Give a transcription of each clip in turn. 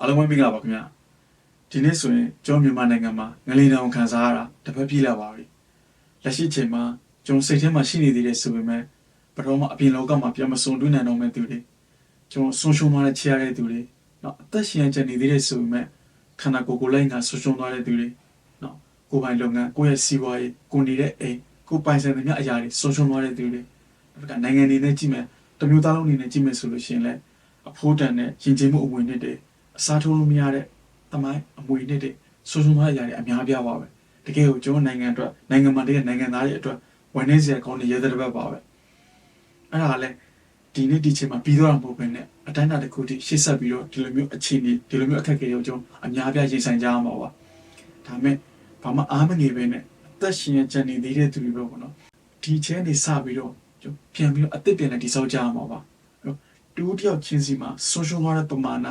အားလုံးပဲမင်္ဂလာပါခင်ဗျာဒီနေ့ဆိုရင်ကျွန်တော်မြန်မာနိုင်ငံမှာငလင်တောင်ခံစားရတာတစ်ပတ်ပြည့်လာပါပြီလက်ရှိချိန်မှာကျွန်တော်စိတ်ထဲမှာရှိနေသေးတဲ့ဆိုပေမဲ့ဘယ်တော့မှအပြင်လောကမှာပြန်မစုံတွေ့နိုင်တော့မဲ့သူတွေကျွန်တော်ဆုံးရှုံးသွားတဲ့ချရတဲ့သူတွေနော်အသက်ရှင်ရနေသေးတဲ့ဆိုပေမဲ့ခန္ဓာကိုယ်ကိုယ်လိုက်ငါဆုံးရှုံးသွားတဲ့သူတွေနော်ကိုယ်ပိုင်လုပ်ငန်းကိုယ့်ရဲ့စီးပွားရေးကိုယ်နေတဲ့အိမ်ကိုယ်ပိုင်ဆိုင်တဲ့မြအရာတွေဆုံးရှုံးသွားတဲ့သူတွေဒါကနိုင်ငံနေနဲ့ကြည့်မယ်တမျိုးသားလုံးနေနဲ့ကြည့်မယ်ဆိုလို့ရှိရင်လည်းအဖိုးတန်တဲ့ရင်ကျေးမှုအဝင်နဲ့တွေ အစားထိုးလို့မရတဲ့တမိုင်းအမွေနှစ်တွေဆိုးဆိုးသွားရတဲ့အများပြားပါပဲတကယ်ကိုကျွန်တော်နိုင်ငံအတွက်နိုင်ငံမှာတကယ်နိုင်ငံသားတွေအတွက်ဝန်နေစရာကောင်းတဲ့ရဲတဲ့ဘက်ပါပဲအဲ့ဒါလည်းဒီနေ့ဒီချိန်မှာပြီးတော့မဟုတ်ဘဲနဲ့အတိုင်းအတာတစ်ခုထိရှေ့ဆက်ပြီးတော့ဒီလိုမျိုးအခြေအနေဒီလိုမျိုးအခက်အခဲတွေကိုကျွန်တော်အများပြားရင်ဆိုင်ကြရမှာပါဒါမဲ့ဘာမှအားမငယ်ပဲနဲ့အသက်ရှင်ရကြံနေသေးတဲ့သူတွေပဲပေါ့နော်ဒီချဲနေစပြီးတော့ကျွန်တော်ပြန်ပြီးတော့အသက်ပြန်လည်းဒီဆောက်ကြရမှာပါတူတယောက်ချင်းစီမှာဆိုရှယ်သွားတဲ့ပမာဏ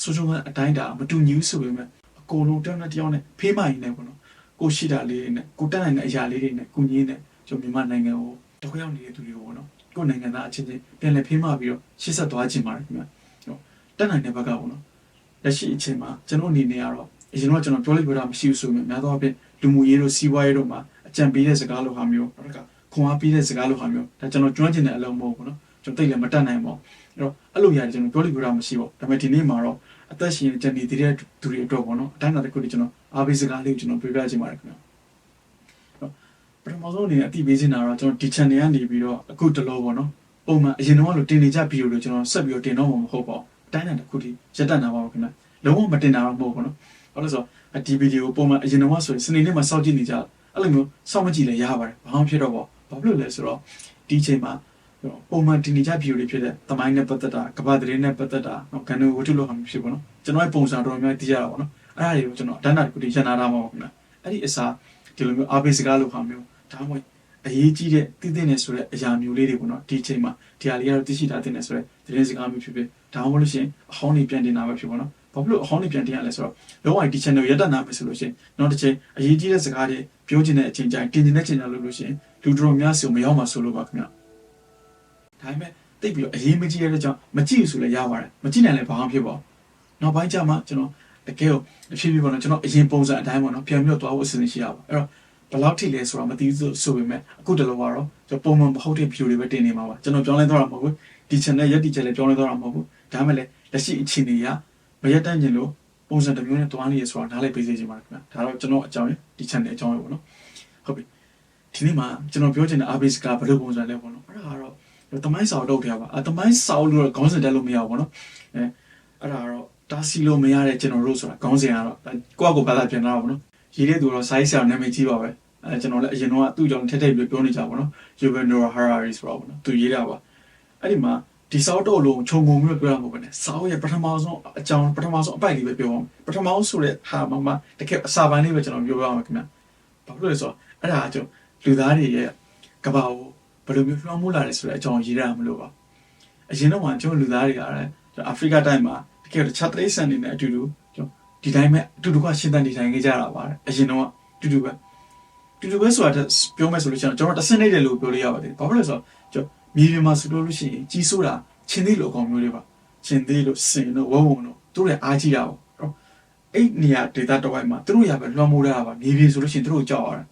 ဆိုရှယ်ကအတိုင်းတာမတူညီဘူးဆိုပေမဲ့အကုန်လုံးတောင်းတဲ့တယောက်နဲ့ဖေးမရင်နဲ့ပေါ့နော်ကိုရှိတာလေးတွေနဲ့ကိုတက်နိုင်တဲ့အရာလေးတွေနဲ့ကိုကြီးနဲ့ကျွန်တော်မြန်မာနိုင်ငံကိုတခွရောက်နေတဲ့သူတွေပေါ့နော်ကိုနိုင်ငံသားအချင်းချင်းပြန်လည်ဖေးမပြီးတော့ရှေ့ဆက်သွားခြင်းပါတယ်ခင်ဗျဟုတ်တက်နိုင်တဲ့ဘက်ကပေါ့နော်လက်ရှိအချိန်မှာကျွန်တော်အနေနဲ့ကတော့အရင်တော့ကျွန်တော်ပြောလိုက်ပြတာမရှိဘူးဆိုပေမဲ့များသောအားဖြင့်လူမှုရေးတို့စီးပွားရေးတို့မှာအကြံပေးတဲ့စကားလိုဟာမျိုးနောက်ကခွန်အားပေးတဲ့စကားလိုဟာမျိုးဒါကျွန်တော်ကျွမ်းကျင်တဲ့အလုပ်မဟုတ်ဘူးနော် ကျွန်တော်တိတ်လည်းမတက်နိုင်ပါဘူးအဲ့တော့အဲ့လိုရတယ်ကျွန်တော်ပြောလိုက်ပြတာမရှိပါဘူးဒါပေမဲ့ဒီနေ့မှာတော့အသက်ရှင်ကြံနေသေးတဲ့သူတွေအတွက်ပေါ့နော်အတိုင်းအတာတစ်ခုတည်းကျွန်တော်အားပေးစကားလေးကိုကျွန်တော်ပြောပြချင်ပါတယ်ခင်ဗျာပထမဆုံးအနေနဲ့အတိပေးချင်တာတော့ကျွန်တော်ဒီ channel ကနေပြီးတော့အခုတလို့ပေါ့နော်ပုံမှန်အရင်တော့လို့တင်နေကြဗီဒီယိုလို့ကျွန်တော်ဆက်ပြီးတော့တင်တော့မှာမဟုတ်ပါဘူးအတိုင်းအတာတစ်ခုတည်းရက်တက်နာပါဘူးခင်ဗျာလုံးဝမတင်တာတော့မဟုတ်ဘူးနော်ဘာလို့ဆိုတော့ဒီဗီဒီယိုပုံမှန်အရင်တော့ဆိုရင်စနေနေ့မှာစောင့်ကြည့်နေကြအဲ့လိုမျိုးစောင့်မကြည့်လဲရပါတယ်ဘာမှဖြစ်တော့ပေါ့ဘာဖြစ်လို့လဲဆိုတော့ဒီအချိန်မှာ ပုံမှန်တင်နေကြဗီဒီယိုတွေဖြစ်တဲ့တမိုင်းနဲ့ပတ်သက်တာကဘာသတင်းနဲ့ပတ်သက်တာနော်ကဏ္ဍဝတ္ထုလိုဟာမျိုးဖြစ်ပေါ့နော်ကျွန်တော်ရဲ့ပုံစံတော်များသိရတာပေါ့နော်အဲ့ဒါတွေကိုကျွန်တော်အတန်းတာတစ်ခုတည်းရန်နာတာမှာပေါ့ခင်ဗျအဲ့ဒီအစားဒီလိုမျိုးအားပေးစကားလိုဟာမျိုးဒါမှမဟုတ်အရေးကြီးတဲ့တည်တည်နေဆိုတဲ့အရာမျိုးလေးတွေပေါ့နော်ဒီအချိန်မှာဒီဟာလေးကတော့သိရှိတာတင်နေဆိုတဲ့သတင်းစကားမျိုးဖြစ်ဖြစ်ဒါမှမဟုတ်လို့ရှိရင်အဟောင်းနေပြန်တင်တာပဲဖြစ်ပေါ့နော်ဘာဖြစ်လို့အဟောင်းနေပြန်တင်ရလဲဆိုတော့လုံးဝဒီ channel ရက်တက်နာမယ်ဆိုလို့ရှိရင်နောက်တစ်ချိန်အရေးကြီးတဲ့စကားတွေပြောချင်တဲ့အချိန်ကျရင်တင်ချင်တဲ့အချိန်ကျလို့လို့ရှိရင်လူတော်များစီကိုမရောက်မှာဆိုလို့ပါခင်ဗျ ဒါပေမဲ့တိတ်ပြီးတော့အရေးမကြီးရတဲ့ကြောင့်မကြည့်ဘူးဆိုလည်းရပါတယ်မကြည့်နိုင်လည်းဘာမှဖြစ်ပါဘူးနောက်ပိုင်းကျမှကျွန်တော်တကယ်ကိုအဖြစ်ဖြစ်ပေါ့နော်ကျွန်တော်အရင်ပုံစံအတိုင်းပေါ့နော်ပြန်ပြီးတော့သွားဖို့အစီအစဉ်ရှိရပါအဲ့တော့ဘယ်လောက်ထိလဲဆိုတော့မသိဘူးဆိုပေမဲ့အခုတလောကတော့ကျွန်တော်ပုံမှန်မဟုတ်တဲ့ဗီဒီယိုတွေပဲတင်နေမှာပါကျွန်တော်ပြောင်းလဲသွားတာမဟုတ်ဘူးဒီ channel ရက်ဒီ channel ပြောင်းလဲသွားတာမဟုတ်ဘူးဒါမှလည်းလက်ရှိအခြေအနေကမရက်တန့်ကျင်လို့ပုံစံတစ်မျိုးနဲ့တွားနေရဆိုတာနားလည်ပေးစေချင်ပါတယ်ခင်ဗျာဒါတော့ကျွန်တော်အကြောင်းရဒီ channel အကြောင်းရပေါ့နော်ဟုတ်ပြီဒီနေ့မှာကျွန်တော်ပြောချင်တဲ့ ABS ကဘယ်လိုပုံစံလဲပေါ့နော်အဲ့ဒါကတော့ တမိုင်းစာအုပ်ထုတ်ထားပါအတမိုင်းစာအုပ်လို့ခေါင်းစဉ်တက်လို့မရဘူးပေါ့နော်အဲအဲ့ဒါတော့တားစီလို့မရတဲ့ကျွန်တော်တို့ဆိုတာခေါင်းစဉ်ကတော့ကိုယ့်အကိုဘာသာပြန်လာတာပေါ့နော်ရေးတဲ့သူတော့ size ဆရာနာမည်ကြီးပါပဲအဲကျွန်တော်လည်းအရင်တော့သူ့ကြောင့်ထက်ထက်ပြီးပြောနေကြပါတော့ Yuval Noah Harari ဆိုတော့ပေါ့နော်သူရေးတာပါအဲ့ဒီမှာဒီစာအုပ်တော့လုံးခြုံငုံပြီးပြောရမှာပေါ့နဲ့စာအုပ်ရဲ့ပထမဆုံးအကြောင်းပထမဆုံးအပိုက်လေးပဲပြောအောင်ပထမဆုံးဆိုတဲ့ဟာမှမှတကယ်အစာပိုင်းလေးပဲကျွန်တော်ပြောပြအောင်ခင်ဗျဘာဖြစ်လို့လဲဆိုတော့အဲ့ဒါကျွန်လူသားတွေရဲ့ကဘာကိုဘ ယ်လိုမျိုးလွှမ်းမိုးလာတယ်ဆိုတဲ့အကြောင်းရေးရမှာလို့ပါအရင်တော့ကကျွန်တော်လူသားတွေကလည်းအာဖရိကတိုင်းမှာတကယ်တခြားတိရစ္ဆာန်တွေနဲ့အတူတူကျွန်တော်ဒီတိုင်းမဲ့အတူတူကရှင်းတန်နေထိုင်ခဲ့ကြတာပါတယ်အရင်တော့အတူတူပဲအတူတူပဲဆိုတာပြောမယ်ဆိုလို့ရှိရင်ကျွန်တော်တဆင့်နေတယ်လို့ပြောလို့ရပါတယ်ဘာဖြစ်လို့လဲဆိုတော့ကျွန်တော်မြေပြင်မှာဆိုလို့ရှိရင်ကြီးစိုးတာချင်းသေးလိုအကောင်မျိုးလေးပါချင်းသေးလို့စင်လို့ဝဝုံလို့သူတို့လည်းအားကြီးတာပေါ့အဲ့နေရာဒေတာတော့မှာသူတို့ရပဲလွှမ်းမိုးရတာပါမြေပြင်ဆိုလို့ရှိရင်သူတို့ကြောက်ရတာ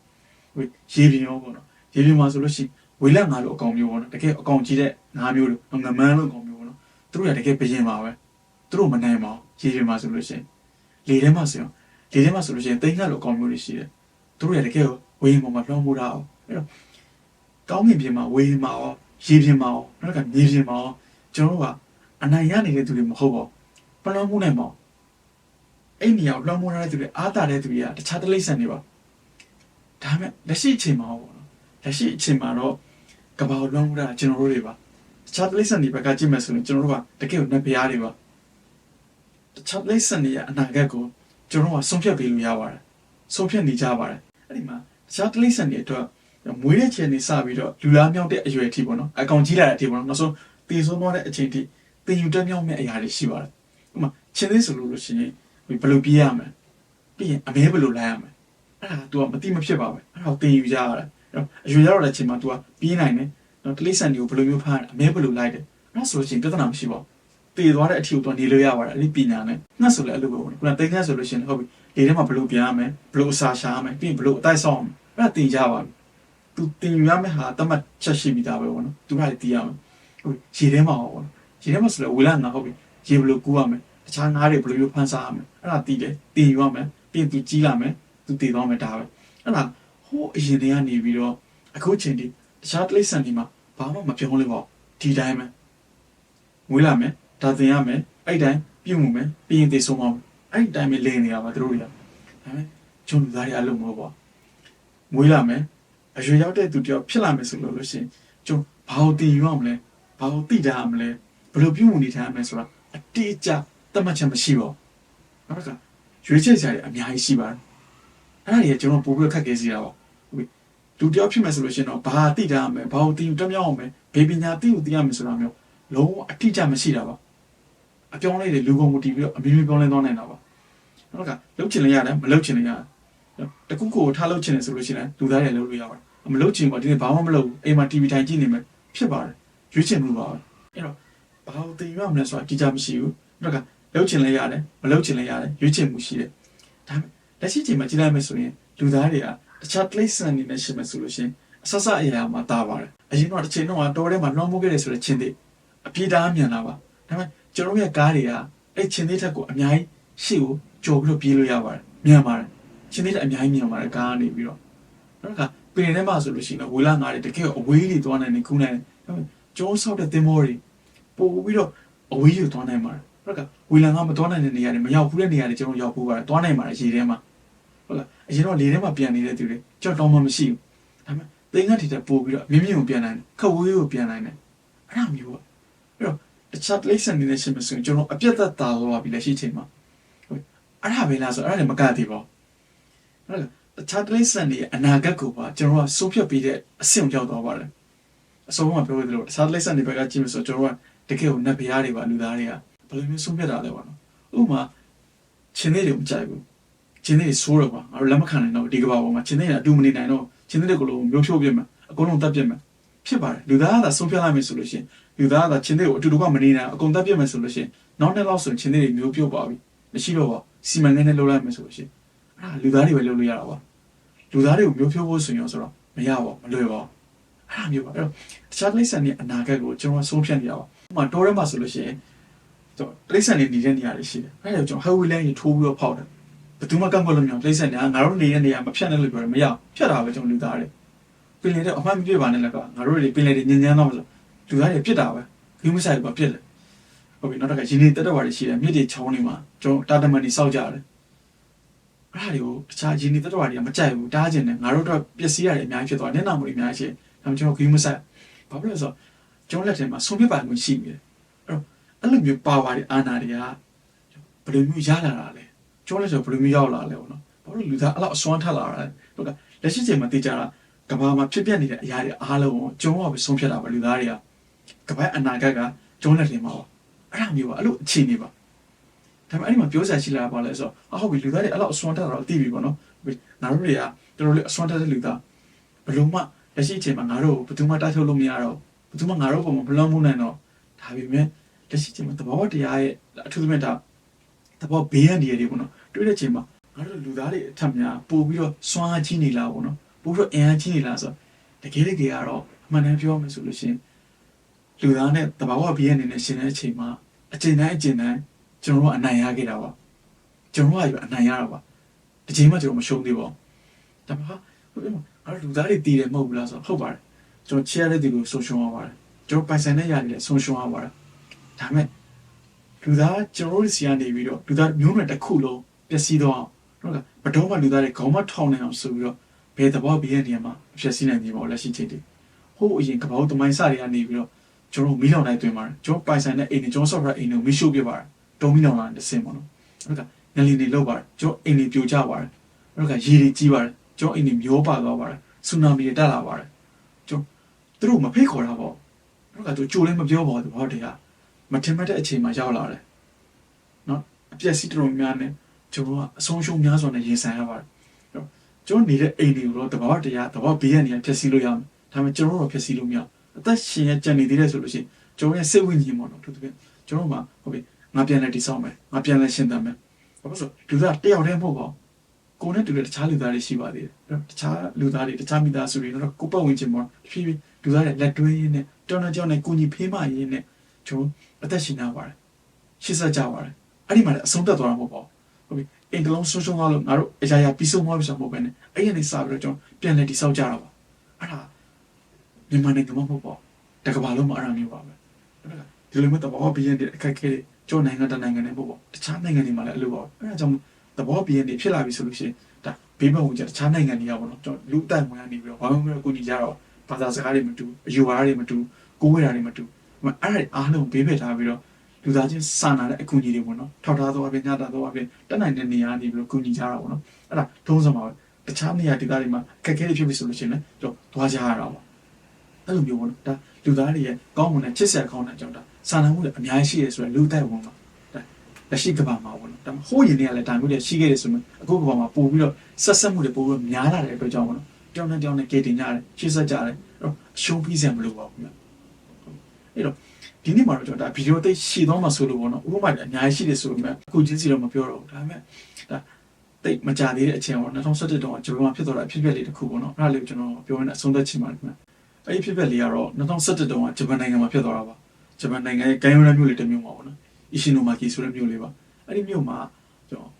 ရေပြင်ရောပေါ့နော်ရေပြင်မှာဆိုလို့ရှိရင် ဝေလက်ငါလို့အကောင်မျိုးပေါ့နော်တကယ်အကောင်ကြီးတဲ့ငါမျိုးလို့ငမန်းလို့အကောင်မျိုးပေါ့နော်သူတို့ရတကယ်ဘရင်ပါပဲသူတို့မနိုင်ပါဘူးရေပြင်မှာဆိုလို့ရှိရင်လေထဲမှာဆိုရင်လေထဲမှာဆိုလို့ရှိရင်တိတ်ငါလို့အကောင်မျိုးတွေရှိတယ်သူတို့ရတကယ်ဝေးပေါ်မှာလွှမ်းမိုးတာအောင်အဲ့တော့ကောင်းကင်ပြင်မှာဝေးမှာရောရေပြင်မှာရောနောက်ကမြေပြင်မှာရောကျွန်တော်တို့ကအနိုင်ရနေတဲ့သူတွေမဟုတ်ပါဘူးပလွှမ်းမှုနိုင်ပါဘူးအဲ့နေရာကိုလွှမ်းမိုးထားတဲ့သူတွေအားတာတဲ့သူတွေကတခြားတလိမ့်ဆန်နေပါဒါပေမဲ့လက်ရှိအချိန်မှာပေါ့နော်လက်ရှိအချိန်မှာတော့ ကဘာကိုလွှမ်းမိုးတာကျွန်တော်တို့တွေပါတခြားတလိမ့်ဆန်တွေဘက်ကကြည့်မယ်ဆိုရင်ကျွန်တော်တို့ကတကယ်ကိုနှက်ဖျားတွေပါတခြားတလိမ့်ဆန်တွေရဲ့အနာဂတ်ကိုကျွန်တော်တို့ကဆုံးဖြတ်ပေးလို့ရပါတယ်ဆုံးဖြတ်နေကြပါတယ်အဲ့ဒီမှာတခြားတလိမ့်ဆန်တွေအတွက်မွေးတဲ့ချိန်နေစပြီးတော့လူလားမြောက်တဲ့အရွယ်အထိပေါ့နော်အကောင်ကြီးလာတဲ့အထိပေါ့နော်နောက်ဆုံးတည်ဆုံးသွားတဲ့အချိန်ထိတင်ယူတက်မြောက်မဲ့အရာတွေရှိပါတယ်ဥပမာချင်းသေးဆိုလို့လို့ရှိရင်ဘယ်လိုပြေးရမလဲပြီးရင်အမဲဘယ်လိုလိုက်ရမလဲအဲ့ဒါ तू ကမတိမဖြစ်ပါပဲအဲ့ဒါကိုတင်ယူကြရတယ် အရွယ်ရောက်တဲ့အချိန်မှာ तू ကပြေးနိုင်တယ်နော်တလိမ့်ဆန်တွေကိုဘယ်လိုမျိုးဖမ်းအမဲဘယ်လိုလိုက်တယ်အဲ့ဒါဆိုလို့ရှိရင်ပြဿနာမရှိပါဘူးတည်သွားတဲ့အထီကိုတော့နေလို့ရပါတယ်အဲ့ဒီပညာနဲ့ငှက်ဆိုလည်းအဲ့လိုပဲပေါ့နော်ခုနတိတ်ငှက်ဆိုလို့ရှိရင်ဟုတ်ပြီလေထဲမှာဘလို့ပြန်ရမယ်ဘလို့အစာရှာရမယ်ပြီးရင်ဘလို့အတိုက်ဆောင်ရမယ်အဲ့ဒါတင်ကြပါပြီသူတင်ရမယ့်ဟာတတ်မှတ်ချက်ရှိပြီးသားပဲပေါ့နော်သူကလည်းတည်ရမယ်ဟုတ်ရေထဲမှာပေါ့နော်ရေထဲမှာဆိုလည်းဝေလာငါဟုတ်ပြီရေဘလို့ကူးရမယ်တခြားငါးတွေဘလို့မျိုးဖန်ဆားရမယ်အဲ့ဒါတည်တယ်တင်ယူရမယ်ပြီးရင်သူကြီးလာမယ်သူတည်သွားမယ်ဒါပဲအဲ့ဒါ ဟိုးအရင်တည်းကနေပြီးတော့အခုချိန်ထိတခြားတိရစ္ဆာန်ဒီမှာဘာမှမပြောင်းလဲပါဘူးဒီတိုင်းပဲဝေးလာမယ်ဒါတင်ရမယ်အဲ့တိုင်းပြုတ်မှုမယ်ပြီးရင်တည်ဆုံးအောင်အဲ့ဒီတိုင်းပဲလင်းနေရပါသူတို့တွေကဒါပေမဲ့ဂျွန်လူသားတွေအလုံးမဟုတ်ပါမွေးလာမယ်အရွယ်ရောက်တဲ့သူတယောက်ဖြစ်လာမယ်ဆိုလို့လို့ရှိရင်ဂျွန်ဘာလို့တည်ယူအောင်လဲဘာလို့တည်ထားအောင်လဲဘယ်လိုပြုတ်မှုနေထားရမလဲဆိုတာအတိအကျသတ်မှတ်ချက်မရှိပါဘူးနောက်ကရွေးချယ်စရာတွေအများကြီးရှိပါတယ်အဲ့ဒါတွေကကျွန်တော်ပို့ပြီးခက်ခဲစီတာပါ လူတယောက်ဖြစ်မယ်ဆိုလို့ရှိရင်တော့ဘာတိထားရမယ်ဘာလို့တည်ယူတက်မြောက်အောင်မယ်ဘေပညာတိယူတည်ရမယ်ဆိုတာမျိုးလုံးဝအတိအကျမရှိတာပါအပြောင်းလဲတွေလူကုန်မူတည်ပြီးတော့အမျိုးမျိုးပြောင်းလဲသွားနိုင်တာပါနောက်ကလှုပ်ချင်လည်းရတယ်မလှုပ်ချင်လည်းရတယ်တခုခုကိုထားလှုပ်ချင်တယ်ဆိုလို့ရှိရင်လူသားတွေလှုပ်လို့ရပါတယ်မလှုပ်ချင်ပါဒီနေ့ဘာမှမလုပ်ဘူးအိမ်မှာ TV ထိုင်ကြည့်နေမယ်ဖြစ်ပါတယ်ရွေးချယ်မှုပါပဲအဲ့တော့ဘာလို့တည်ရမလဲဆိုတာကြည့်ကြမရှိဘူးနောက်ကလှုပ်ချင်လည်းရတယ်မလှုပ်ချင်လည်းရတယ်ရွေးချယ်မှုရှိတယ်ဒါပေမဲ့လက်ရှိချိန်မှာကြည့်လိုက်မယ်ဆိုရင်လူသားတွေက တခြား place အနေနဲ့ရှိမယ်ဆိုလို့ရှိရင်အဆဆအရာမှာတာပါတယ်အရင်တော့တစ်ချိန်တော့တော်ထဲမှာလွှမ်းမိုးခဲ့တယ်ဆိုတဲ့ချင်းတွေအပြေးတားမြန်လာပါဒါပေမဲ့ကျွန်တော်ရဲ့ကားတွေကအဲ့ချင်းသေးထက်ကိုအများကြီးရှေ့ကိုကြော်ပြီးတော့ပြေးလို့ရပါတယ်မြန်ပါတယ်ချင်းသေးထက်အများကြီးမြန်ပါတယ်ကားကနေပြီးတော့နောက်ကပင်ထဲမှာဆိုလို့ရှိရင်ဝေလာငါတွေတကယ်အဝေးကြီးသွားနိုင်နေခုနိုင်တယ်ဒါပေမဲ့ကျုံးဆောက်တဲ့သင်္ဘောတွေပို့ပြီးတော့အဝေးကြီးသွားနိုင်ပါတယ်နောက်ကဝေလာငါမသွားနိုင်တဲ့နေရာတွေမရောက်ဘူးတဲ့နေရာတွေကျွန်တော်ရောက်ဖို့ပါတယ်သွားနိုင်ပါတယ်ရေထဲမှာ ဟုတ်လားအရင်တော့လေထဲမှာပြန်နေတဲ့သူတွေကြောက်တော့မှမရှိဘူးဒါပေမဲ့သင်္ကန်းထီတက်ပို့ပြီးတော့မြင်းမြင်းကိုပြန်နိုင်တယ်ခက်ဝေးကိုပြန်နိုင်တယ်အဲ့ဒါမျိုးပေါ့အဲ့တော့တခြား place အနေနဲ့ရှင်းမဆိုရင်ကျွန်တော်အပြတ်သက်သာသွားပြီလက်ရှိချိန်မှာဟုတ်အဲ့ဒါပဲလားဆိုအဲ့ဒါလည်းမကသေးပါဘူးဟုတ်လားတခြား place တွေအနာဂတ်ကိုပါကျွန်တော်ကစိုးဖြတ်ပြီးတဲ့အဆင့်ကိုရောက်သွားပါတယ်အဆုံးမပြောရသလိုတခြား place တွေဘက်ကကြည့်မဆိုကျွန်တော်ကတကယ်ကိုနတ်ဘုရားတွေပါလူသားတွေကဘယ်လိုမျိုးဆုံးဖြတ်တာလဲပေါ့နော်ဥပမာချင်းလေးတွေမကြိုက်ဘူး ချင်းလေးဆိုးတော့ပါငါတို့လက်မခံနိုင်တော့ဒီကဘာပေါ်မှာချင်းလေးကအတူမနေနိုင်တော့ချင်းလေးတွေကိုလုံးမျိုးဖြိုးပြစ်မယ်အကုန်လုံးတတ်ပြစ်မယ်ဖြစ်ပါတယ်လူသားကသာဆုံးဖြတ်လိုက်မယ်ဆိုလို့ရှိရင်လူသားကသာချင်းလေးကိုအတူတူကမနေနိုင်အကုန်တတ်ပြစ်မယ်ဆိုလို့ရှိရင်နောက်နှစ်လောက်ဆိုချင်းလေးတွေမျိုးပြုတ်ပါပြီမရှိတော့ပါစီမံကိန်းနဲ့လှုပ်လိုက်မယ်ဆိုလို့ရှိရင်အဲ့ဒါလူသားတွေပဲလှုပ်လို့ရတာပါလူသားတွေကိုမျိုးဖြိုးဖို့ဆိုရင်ဆိုတော့မရပါဘူးမလွယ်ပါဘူးအဲ့ဒါမျိုးပါအဲ့တော့တခြားတိရစ္ဆာန်တွေအနာဂတ်ကိုကျွန်တော်ဆုံးဖြတ်နေရပါဥပမာတောထဲမှာဆိုလို့ရှိရင်တော့တိရစ္ဆာန်တွေနေတဲ့နေရာတွေရှိတယ်အဲ့ဒါကြောင့်ဟဲဝီလန်ကြီးထိုးပြီးတော့ဖောက်တယ် ဘယ်သူမှကန့်ကွက်လို့မရဘူးတိရစ္ဆာန်တွေကငါတို့နေတဲ့နေရာမဖြတ်နဲ့လို့ပြောတယ်မရဘူးဖြတ်တာပဲကျွန်တော်လူသားတွေပင်လေတဲ့အမှန်မပြည့်ပါနဲ့လည်းကငါတို့တွေပင်လေတွေညဉ့်ညမ်းတော့မလို့လူသားတွေပြစ်တာပဲခင်းမဆိုင်ပါပြစ်တယ်ဟုတ်ပြီနောက်တစ်ခါရင်းနေတက်တော့ပါရှိတယ်မြစ်တွေချောင်းနေမှာကျွန်တော်တာတမန်တွေစောက်ကြတယ်အဲ့ဒါတွေကိုတခြားရင်းနေတက်တော့တွေကမကြိုက်ဘူးတားကျင်တယ်ငါတို့တော့ပျက်စီးရတယ်အများကြီးဖြစ်သွားတယ်နင့်နာမှုတွေအများကြီးရှိတယ်ဒါမှကျွန်တော်ခင်းမဆိုင်ဘာဖြစ်လို့လဲဆိုတော့ကျွန်တော်လက်ထဲမှာဆုံးဖြတ်ပိုင်ခွင့်ရှိနေတယ်အဲ့တော့အဲ့လိုမျိုးပါဝါတွေအာဏာတွေကဘယ်လိုမျိုးရလာတာလဲ ကျွန်တော်လက်ဆိုဘယ်လိုမျိုးရောက်လာလဲပေါ့နော်ဘာလို့လူသားအဲ့လောက်အစွမ်းထလာတာလဲဟုတ်ကဲ့လက်ရှိချိန်မှာသိကြတာကဘာမှာဖြစ်ပျက်နေတဲ့အရာတွေအားလုံးကိုကျွန်တော်ကပဲဆုံးဖြတ်တာပဲလူသားတွေကကဘာအနာဂတ်ကကျွန်တော်လက်ထဲမှာပါအဲ့ဒါမျိုးပါအဲ့လိုအခြေအနေပါဒါပေမဲ့အဲ့ဒီမှာပြောစရာရှိလာတာပါလဲဆိုတော့အဟုတ်ပြီလူသားတွေအဲ့လောက်အစွမ်းထတာတော့သိပြီပေါ့နော်ငါတို့တွေကတော်တော်လေးအစွမ်းထတဲ့လူသားဘယ်လိုမှလက်ရှိအချိန်မှာငါတို့ဘယ်သူမှတိုက်ထုတ်လို့မရတော့ဘယ်သူမှငါတို့ပုံမှာမလွန်မှုနိုင်တော့ဒါပေမဲ့လက်ရှိအချိန်မှာသဘောတရားရဲ့အထူးသဖြင့်ဒါသဘောဘေးရန်တွေတွေပေါ့နော် တွေ့တဲ့အချိန်မှာငါတို့လူသားတွေအထက်များပို့ပြီးတော့စွမ်းအားကြီးနေလားပေါ့နော်ပို့ပြီးတော့အင်အားကြီးနေလားဆိုတကယ်တကယ်ကတော့အမှန်တမ်းပြောမယ်ဆိုလို့ရှိရင်လူသားနဲ့သဘာဝဘေးရန်တွေနဲ့ရှင်တဲ့အချိန်မှာအကျဉ်းတိုင်းအကျဉ်းတိုင်းကျွန်တော်တို့အနိုင်ရခဲ့တာပါကျွန်တော်တို့ကအနိုင်ရတာပါတစ်ချိန်မှကျွန်တော်မရှုံးသေးပါဘူးဒါပေမဲ့ဟုတ်ပြီငါတို့လူသားတွေတည်တယ်မဟုတ်ဘူးလားဆိုတော့ဟုတ်ပါတယ်ကျွန်တော်ချဲရတဲ့ဒီလိုဆုံးရှုံးရပါတယ်ကျွန်တော်ပိုင်ဆိုင်တဲ့ຢာတွေလည်းဆုံးရှုံးရပါတယ်ဒါပေမဲ့လူသားကျွန်တော်တို့စီကနေပြီးတော့လူသားမျိုးနွယ်တစ်ခုလုံး ပျက်စီးတော့ဟုတ်ကဲ့ဘတော်မှလူသားတွေခေါင်းမထောင်နေအောင်ဆိုပြီးတော့ဘယ်သဘောဘေးရနေရာမှာပျက်စီးနိုင်နေပါလက်ရှိချိန်တွေဟိုးအရင်ကပောက်သမိုင်းစတွေကနေပြီးတော့ကျွန်တော်မီးလောင်တိုင်းတွင်ပါတယ်ကျွန်တော်ပိုင်ဆိုင်တဲ့အိမ်တွေကျွန်တော်ဆော့ဖ်ဝဲအိမ်တွေမီးရှို့ပြပါတယ်တုံးမီးလောင်လာတဲ့ဆင်းပေါ့နော်ဟုတ်ကဲ့ငလီနေလောက်ပါတယ်ကျွန်တော်အိမ်တွေပြိုကျပါတယ်ဟုတ်ကဲ့ရေတွေကြီးပါတယ်ကျွန်တော်အိမ်တွေမျောပါသွားပါတယ်ဆူနာမီတွေတက်လာပါတယ်ကျွန်တော်သူတို့မဖိတ်ခေါ်တာပေါ့ဟုတ်ကဲ့သူကြိုလည်းမပြောပါဘူးဘာတရားမထင်မှတ်တဲ့အချိန်မှာရောက်လာတယ်နော်အပျက်စီးတော်များနဲ့ ကျွန်တော်ကအဆုံးရှုံးများစွာနဲ့ရင်ဆိုင်ရပါတယ်ကျွန်တော်နေတဲ့အိမ်တွေကိုတော့တဘာတရားတဘာဘေးရနေရဖျက်ဆီးလို့ရမယ်ဒါပေမဲ့ကျွန်တော်တို့တော့ဖျက်ဆီးလို့မရအသက်ရှင်ရကြံနေသေးတယ်ဆိုလို့ရှိရင်ကျွန်တော်ရဲ့စိတ်ဝိညာဉ်ပေါ့နော်သူတပည့်ကျွန်တော်မှဟုတ်ပြီငါပြန်လဲတိဆောက်မယ်ငါပြန်လဲရှင်းသမ်းမယ်ဘာလို့ဆိုလူသားတယောက်တည်းမဟုတ်ပါဘူးကိုယ်နဲ့တူတဲ့တခြားလူသားတွေရှိပါသေးတယ်နော်တခြားလူသားတွေတခြားမိသားစုတွေတော့ကိုယ်ပတ်ဝန်းကျင်မှာဖြည်းဖြည်းလူသားတွေလက်တွဲရင်းနဲ့တောင်းတကြောင်းနဲ့ကိုညီဖေးမရင်းနဲ့ကျွန်တော်အသက်ရှင်နေပါတယ်ရှေ့ဆက်ကြပါတယ်အဲ့ဒီမှာလည်းအဆုံးသက်သွားတာမဟုတ်ပါဘူး ဟုတ်ပြီအင်္ဂလုံးဆုံးရှုံးသွားလို့ငါတို့အရာရာပြီးဆုံးသွားပြီဆိုတော့မဟုတ်ပဲနဲ့အဲ့ဒီကနေစပြီးတော့ကျွန်တော်ပြန်လဲတိဆောက်ကြတာပါအဲ့ဒါမြန်မာနိုင်ငံမှာမဟုတ်ပါဘူးတကဘာလုံးမှာအဲ့ဒါမျိုးပါပဲဒီလိုမျိုးတဘောပြင်းတဲ့အခက်အခဲတွေကျွန်တော်နိုင်ငံတနိုင်ငံနဲ့ပေါ့ပေါ့တခြားနိုင်ငံတွေမှာလည်းအဲ့လိုပါအဲ့ဒါကြောင့်တဘောပြင်းတွေဖြစ်လာပြီဆိုလို့ရှိရင်ဒါဘေးဘက်ဝင်ကြတခြားနိုင်ငံတွေကပေါ့နော်ကျွန်တော်လူအတိုင်းဝင်နေပြီးတော့ဘာမှမပြောကိုကြီးကြတော့ဘာသာစကားတွေမတူအယူဝါဒတွေမတူကိုယ်ဝေတာတွေမတူအဲ့ဒါတွေအားလုံးဘေးဘက်ထားပြီးတော့ လူသားချင်းစာနာတဲ့အကူအညီတွေပေါ့နော်ထောက်ထားသောအပြင်ညတာသောအပြင်တက်နိုင်တဲ့နေရာနေပြီးတော့ကူညီကြတာပေါ့နော်အဲ့ဒါထုံးစံပါပဲတခြားနေရာဒေသတွေမှာအခက်အခဲတွေဖြစ်ပြီဆိုလို့ရှိရင်လည်းကျွန်တော်သွားကြရတာပါအဲ့လိုမျိုးပေါ့နော်ဒါလူသားတွေရဲ့ကောင်းမွန်တဲ့ချစ်ဆက်ကောင်းတဲ့အကြောင်းဒါစာနာမှုတွေအများကြီးရှိရဲဆိုရင်လူတိုက်ဝင်ပါဒါလက်ရှိကဘာမှာပေါ့နော်ဒါဟိုးရင်တွေကလည်းဒါမျိုးတွေရှိခဲ့တယ်ဆိုရင်အခုကဘာမှာပို့ပြီးတော့ဆက်ဆက်မှုတွေပို့ပြီးများလာတဲ့အတွက်ကြောင့်ပေါ့နော်တောင်းနဲ့တောင်းနဲ့ကေတင်ကြတယ်ချစ်ဆက်ကြတယ်အဲ့တော့အရှုံးပြီးစရာမလိုပါဘူးခင်ဗျအဲ့တော့ ဒီနေ့မှာတော့ကျွန်တော်ဒါဗီဒီယိုသိရှည်သွားမှာဆိုလို့ပေါ့နော်ဥပမာအများကြီးရှိတယ်ဆိုပေမဲ့အခုချင်းစီတော့မပြောတော့ဘူးဒါပေမဲ့ဒါတိတ်မကြသေးတဲ့အချိန်ပေါ့2017တုန်းကဂျပန်မှာဖြစ်သွားတာအဖြစ်အပျက်လေးတစ်ခုပေါ့နော်အဲ့ဒါလေးကိုကျွန်တော်ပြောရင်းနဲ့အဆုံးသတ်ချင်ပါတယ်ခင်ဗျအဲ့ဒီဖြစ်ပျက်လေးကတော့2017တုန်းကဂျပန်နိုင်ငံမှာဖြစ်သွားတာပါဂျပန်နိုင်ငံရဲ့ဂိုင်းရိုးမြို့လေးတစ်မြို့မှာပေါ့နော်အီရှင်နိုမာကီဆိုတဲ့မြို့လေးပါအဲ့ဒီမြို့မှာကျွန်တော်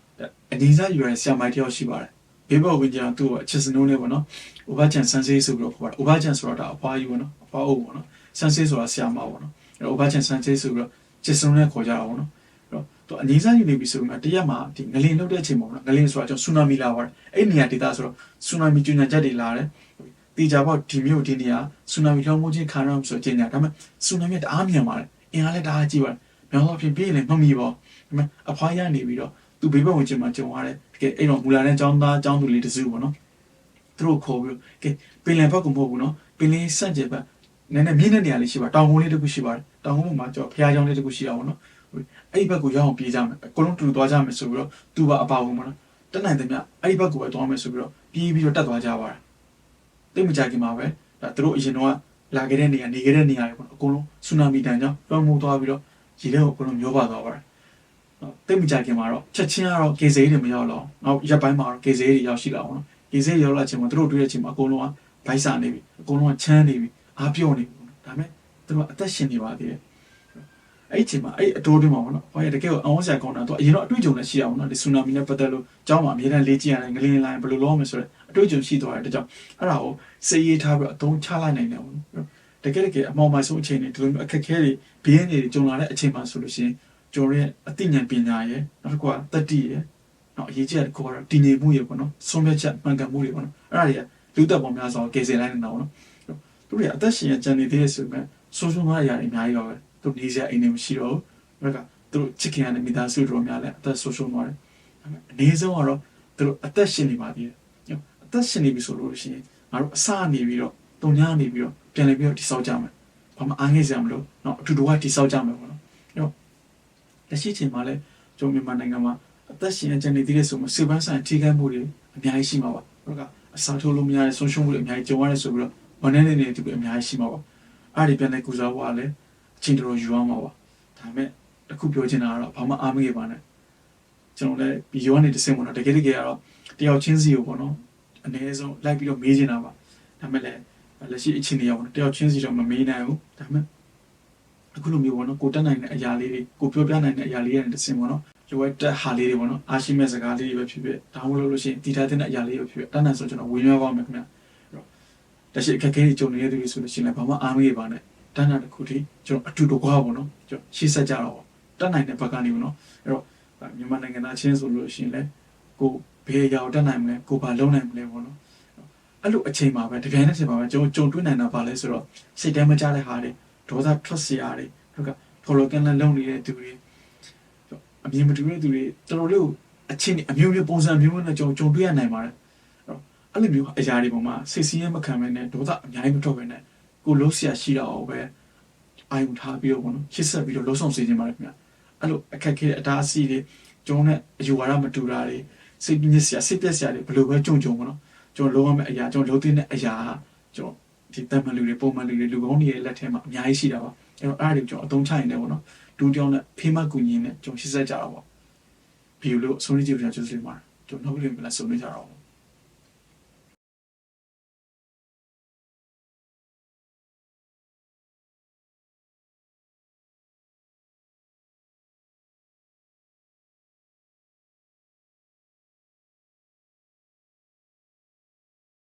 အနီးစားယူရတဲ့ဆရာမတယောက်ရှိပါတယ်ဘေးဘောဝင်ကြသူ့အချစ်စနိုးလေးပေါ့နော်။ဥပချန်ဆန်ဆေးဆိုပြီးတော့ခေါ်တာ။ဥပချန်ဆိုတာဒါအဖွားကြီးပေါ့နော်။အဖွားအုပ်ပေါ့နော်။ဆန်ဆေးဆိုတာဆရာမပေါ့နော်။ အဲ့တော့ဥပချန်ဆန်ဆေးဆိုပြီးတော့ချစ်စနိုးနဲ့ခေါ်ကြတာပေါ့နော်။အဲ့တော့သူအနီးစားယူနေပြီဆိုတော့တရက်မှာဒီငလင်လောက်တဲ့အချိန်ပေါ့နော်။ငလင်ဆိုတာကျွန်တော်ဆူနာမီလာပါတယ်။အဲ့နေရာဒေသဆိုတော့ဆူနာမီကျွညာချက်တွေလာတယ်။တေချာပေါ့ဒီမြို့ဒီနေရာဆူနာမီလုံးမှုချင်းခံရအောင်ဆိုတော့ကျင်းနေတာဒါပေမဲ့ဆူနာမီတအားမြန်ပါတယ်။အင်အားလည်းတအားကြီးပါတယ်။မြောက်သောအဖြစ်ပြေးရင်မမီပေါ့။ဒါပေမဲ့အဖွားရနေပြီးတော့သူဘေးဘက်ဝင်ချင်းမှာကြုံရတဲ့တကယ်အဲ့တော့မူလာတဲ့ចောင်းသားចောင်းသူလေးတစုပေါ့နော်သူတို့ခေါ်ပြီးကဲပင်လယ်ဘက်ကမဟုတ်ဘူးနော်ပင်လယ်ဆန့်ကျင်ဘက် နည်းနည်းမြင့်တဲ့နေရာလေးရှိပါတောင်ကုန်းလေးတစ်ခုရှိပါတယ်တောင်ကုန်းမှာကျော်ဖျားချောင်းလေးတစ်ခုရှိအောင်နော်အဲ့ဒီဘက်ကိုရောက်အောင်ပြေးကြမယ်အကုန်လုံးတူတူသွားကြမယ်ဆိုပြီးတော့သူပါအပါဝင်ပေါ့နော်တက်နိုင်တယ်မြအဲ့ဒီဘက်ကိုပဲသွားမယ်ဆိုပြီးတော့ပြေးပြီးတော့တက်သွားကြပါတယ်တိတ်မကြခင်မှာပဲဒါသူတို့အရင်တော့လာခဲ့တဲ့နေရာနေခဲ့တဲ့နေရာတွေပေါ့နော်အကုန်လုံးဆူနာမီတန်ကြောင့်လွှမ်းမိုးသွားပြီးတော့ရေထဲကိုအကုန်လုံးမျောပါသွားပါတယ်နော်တိတ်မကြခင်မှာတော့ချက်ချင်းကတော့ကေစေးတွေမရောက်တော့နောက်ရက်ပိုင်းမှာတော့ကေစေးတွေရောက်ရှိလာအောင်နော်ကေစေးရောက်လာချိန်မှာသူတို့တွေ့တဲ့ချိန်မှာအကုန်လုံးကဗိုက်စာနေပြီအကုန်လုံးကချမ်းနေပြီ အားပြော့နေပြီဒါပေမဲ့သူတို့ကအသက်ရှင်နေပါသေးတယ်အဲ့ဒီချိန်မှာအဲ့အတိုးတွင်းမှာပေါ့နော်ဟောရတကယ်ကိုအဝန်းဆရာကောင်းတာသူအရင်တော့အတွေ့အကြုံနဲ့ရှိအောင်နော်ဒီဆူနာမီနဲ့ပတ်သက်လို့ကျောင်းမှာအများနဲ့လေ့ကျင့်ရတယ်ငလင်းလိုင်းဘယ်လိုလုပ်မလဲဆိုတော့အတွေ့အကြုံရှိသွားတဲ့အတွက်ကြောင့်အဲ့ဒါကိုစေးရေးထားပြီးတော့အသုံးချလိုက်နိုင်တယ်ပေါ့နော်တကယ်တကယ်အမောင်မိုင်ဆုံးအချိန်တွေဒီလိုမျိုးအခက်အခဲတွေဘေးရင်းတွေကြုံလာတဲ့အချိန်မှာဆိုလို့ရှိရင်ကျွန်တော်ရဲ့အသိဉာဏ်ပညာရဲ့နောက်တစ်ခုကတတိရဲ့နောက်အရေးကြီးတဲ့တစ်ခုကတော့တည်ငြိမ်မှုရဲ့ပေါ့နော်ဆုံးဖြတ်ချက်မှန်ကန်မှုတွေပေါ့နော်အဲ့ဒါတွေကလူသက်ပေါ်များစွာကယ်ဆယ်လိုက်နေတာပေါ့နော် သူတို့ရဲ့အသက်ရှင်ရကြံနေသေးတဲ့ဆိုပေမဲ့ဆုံးရှုံးသွားရတဲ့အများကြီးပါပဲသူနေစရာအိမ်တွေမရှိတော့ဘူးဘက်ကသူတို့ချစ်ခင်ရတဲ့မိသားစုတော်များလည်းအသက်ဆုံးရှုံးသွားတယ်အနည်းဆုံးကတော့သူတို့အသက်ရှင်နေပါသေးတယ်အသက်ရှင်နေပြီဆိုလို့ရှိရင်ငါတို့အစနေပြီးတော့တုံညာနေပြီးတော့ပြန်လည်ပြီးတော့တိဆောက်ကြမယ်ဘာမှအားငယ်စရာမလိုเนาะအတူတူကတိဆောက်ကြမယ်ပေါ့နော်လက်ရှိချိန်မှာလည်းကျွန်တော်မြန်မာနိုင်ငံမှာအသက်ရှင်ကြနေသေးတဲ့ဆိုမှစေပန်းဆိုင်ထိခိုက်မှုတွေအများကြီးရှိမှာပါဟုတ်ကအစားထိုးလို့မရတဲ့ဆုံးရှုံးမှုတွေအများကြီးကြုံရတယ်ဆိုပြီးတော့ ဝန်ထမ်းတွေနေတူအများကြီးရှိမှာပါအဲ့ဒီပြန်တဲ့ကုစားဘွားလည်းအချိန်တော်တော်ယူအောင်ပါပါဒါပေမဲ့အခုပြောချင်တာကတော့ဘာမှအားမရပါနဲ့ကျွန်တော်လည်းဘီယောကနေတစ်ဆင့်ပေါ့နော်တကယ်တကယ်ကတော့တယောက်ချင်းစီကိုပေါ့နော်အနည်းဆုံးလိုက်ပြီးတော့မေးချင်တာပါဒါပေမဲ့လည်းလက်ရှိအချိန်တွေရောတယောက်ချင်းစီတော့မမေးနိုင်ဘူးဒါပေမဲ့အခုလိုမျိုးပေါ့နော်ကိုတက်နိုင်တဲ့အရာလေးတွေကိုပြောပြနိုင်တဲ့အရာလေးတွေတစ်ဆင့်ပေါ့နော်လိုအပ်တဲ့ဟာလေးတွေပေါ့နော်အားရှိမဲ့စကားလေးတွေပဲဖြစ်ဖြစ်ဒါမှမဟုတ်လို့ရှိရင်တည်ထားတဲ့အရာလေးတွေဖြစ်ဖြစ်တန်းတန်းဆိုကျွန်တော်ဝင်ရွှေပါမယ်ခင်ဗျာ တရှိအခက်အခဲတွေကြုံနေတဲ့သူတွေဆိုလို့ရှိရင်လည်းဘာမှအားမရပါနဲ့တန်းတန်းတစ်ခုထိကျွန်တော်အတူတကွာပေါ့နော်ကျွန်တော်ရှေ့ဆက်ကြတော့တတ်နိုင်တဲ့ဘက်ကနေပေါ့နော်အဲ့တော့မြန်မာနိုင်ငံသားချင်းဆိုလို့ရှိရင်လည်းကိုဘယ်ရောက်တက်နိုင်မလဲကိုဘာလုံးနိုင်မလဲပေါ့နော်အဲ့လိုအချိန်မှာပဲတကယ်နဲ့ချိန်မှာပဲကျွန်တော်ကြုံတွေ့နိုင်တာပါလဲဆိုတော့စိတ်ထဲမကြတဲ့ဟာတွေဒေါသထွက်စရာတွေဟုတ်ကဲ့ထော်လိုကန်လန်လုံးနေတဲ့သူတွေအမြင်မတူတဲ့သူတွေတော်တော်လေးကိုအချင်းအမျိုးမျိုးပုံစံမျိုးမျိုးနဲ့ကျွန်တော်ကြုံတွေ့ရနိုင်ပါတယ် အဲ့လိုမျိုးအရာတွေပေါ်မှာစိတ်ဆင်းရဲမခံဘဲနဲ့ဒေါသအများကြီးမထွက်ဘဲနဲ့ကိုလုံးဆရာရှိတာအောင်ပဲအာယုထားပြီးတော့ဘောနော်ရှစ်ဆက်ပြီးတော့လုံးဆောင်စေခြင်းပါတယ်ခင်ဗျအဲ့လိုအခက်ခဲတဲ့အတားအဆီးတွေကျွန်တော်နဲ့အယူဝါဒမတူတာတွေစိတ်ညစ်စရာစိတ်ပြက်စရာတွေဘယ်လိုပဲကြုံကြုံဘောနော်ကျွန်တော်လုံးဝမဲ့အရာကျွန်တော်လုံးသိတဲ့အရာကျွန်တော်ဒီတမန်လူတွေပုံမှန်လူတွေလူကောင်းတွေရဲ့လက်ထဲမှာအများကြီးရှိတာပါအဲ့တော့အဲ့ဒါတွေကျွန်တော်အသုံးချရင်လည်းပေါ့နော်တူတောင်းနဲ့ဖေးမကူညီနဲ့ကျွန်တော်ရှင်းဆက်ကြတာပေါ့ဘီယူလို့အဆုံးလေးကြည့်ပြန်ကျေးဇူးတင်ပါတယ်ကျွန်တော်နောက်ပြီးပြန်ဆုံနေကြတာပေါ့